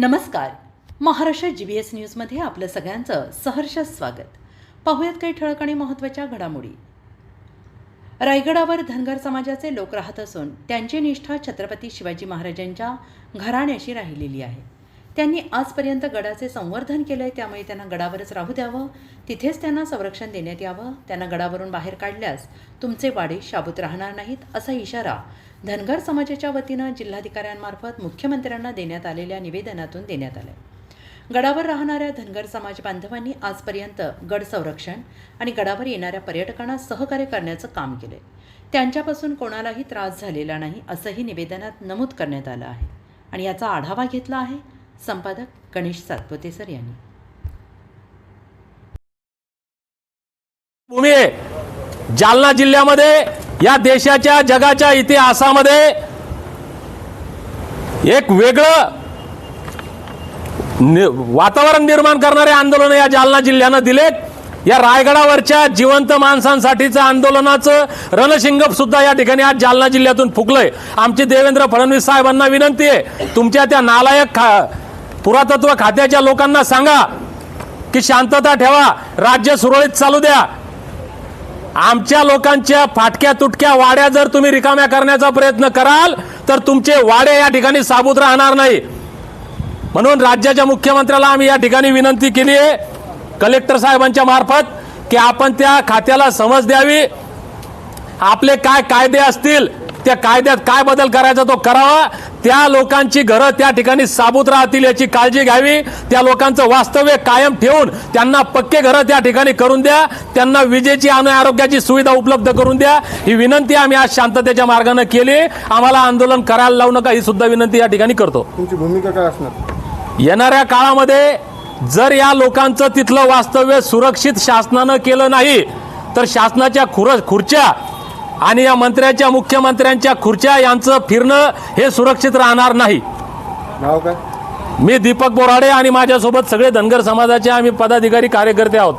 नमस्कार. Maharashtra G B S न्यूजमध्ये आपलं सगळ्यांचं सहर्ष स्वागत. पाहूयात काही ठळक आणि महत्त्वाच्या घडामोडी. रायगडावर धनगर समाजाचे लोक राहत असून त्यांची निष्ठा छत्रपती शिवाजी महाराजांच्या घराण्याशी राहिलेली आहे. त्यांनी आजपर्यंत गडाचे संवर्धन केलं आहे त्यामुळे त्यांना गडावरच राहू द्यावं. तिथेच त्यांना संरक्षण देण्यात यावं. त्यांना गडावरून बाहेर काढल्यास तुमचे वाडे शाबूत राहणार नाहीत असा इशारा धनगर समाजाच्या वतीनं जिल्हाधिकाऱ्यांमार्फत मुख्यमंत्र्यांना देण्यात आलेल्या निवेदनातून देण्यात आलं गडावर राहणाऱ्या धनगर समाज बांधवांनी आजपर्यंत गड संरक्षण आणि गडावर येणाऱ्या पर्यटकांना सहकार्य करण्याचं काम केलंय. त्यांच्यापासून कोणालाही त्रास झालेला नाही असंही निवेदनात नमूद करण्यात आलं आहे. आणि याचा आढावा घेतला आहे. संपादक गणेश सातपुते सर यांनी. भूमी आहे. जालना जिल्ह्यामध्ये या देशाच्या जगाच्या इतिहासामध्ये एक वेगळं नि- वातावरण निर्माण करणारे आंदोलन या जालना जिल्ह्यानं दिलेत. या रायगडावरच्या जिवंत माणसांसाठीचं आंदोलनाचं रणशिंग सुद्धा या ठिकाणी आज जालना जिल्ह्यातून फुकलंय. आमची देवेंद्र फडणवीस साहेबांना विनंती आहे. तुमच्या त्या नालायक खा पुरातत्व खात्याच्या लोकांना सांगा की शांतता ठेवा राज्य सुरळीत चालू द्या. आमच्या लोकांच्या फाटक्या तुटक्या वाड्या जर तुम्ही रिकाम्या करण्याचा प्रयत्न कराल तर तुमचे वाडे या ठिकाणी साबूत राहणार नाही. म्हणून राज्याच्या मुख्यमंत्र्याला आम्ही या ठिकाणी विनंती केली आहे कलेक्टर साहेबांच्या मार्फत की आपण त्या खात्याला समज द्यावी. आपले काय कायदे असतील त्या कायद्यात काय बदल करायचा तो करावा. त्या लोकांची घरं त्या ठिकाणी साबूत राहतील याची काळजी घ्यावी. त्या लोकांचं वास्तव्य कायम ठेवून त्यांना पक्के घरं त्या ठिकाणी करून द्या. त्यांना विजेची आणि आरोग्याची सुविधा उपलब्ध करून द्या. ही विनंती आम्ही आज शांततेच्या मार्गाने केली. आम्हाला आंदोलन करायला लावू नका ही सुद्धा विनंती या ठिकाणी करतो. तुमची भूमिका काय असणार? येणाऱ्या काळामध्ये जर या लोकांचं तिथलं वास्तव्य सुरक्षित शासनानं केलं नाही तर शासनाच्या खुर खुर्च्या आणि या मंत्र्याच्या मुख्यमंत्र्यांच्या खुर्च्या यांचं फिरणं हे सुरक्षित राहणार नाही. नाव काय? मी दीपक बोराडे आणि माझ्यासोबत सगळे धनगर समाजाचे आम्ही पदाधिकारी कार्यकर्ते आहोत.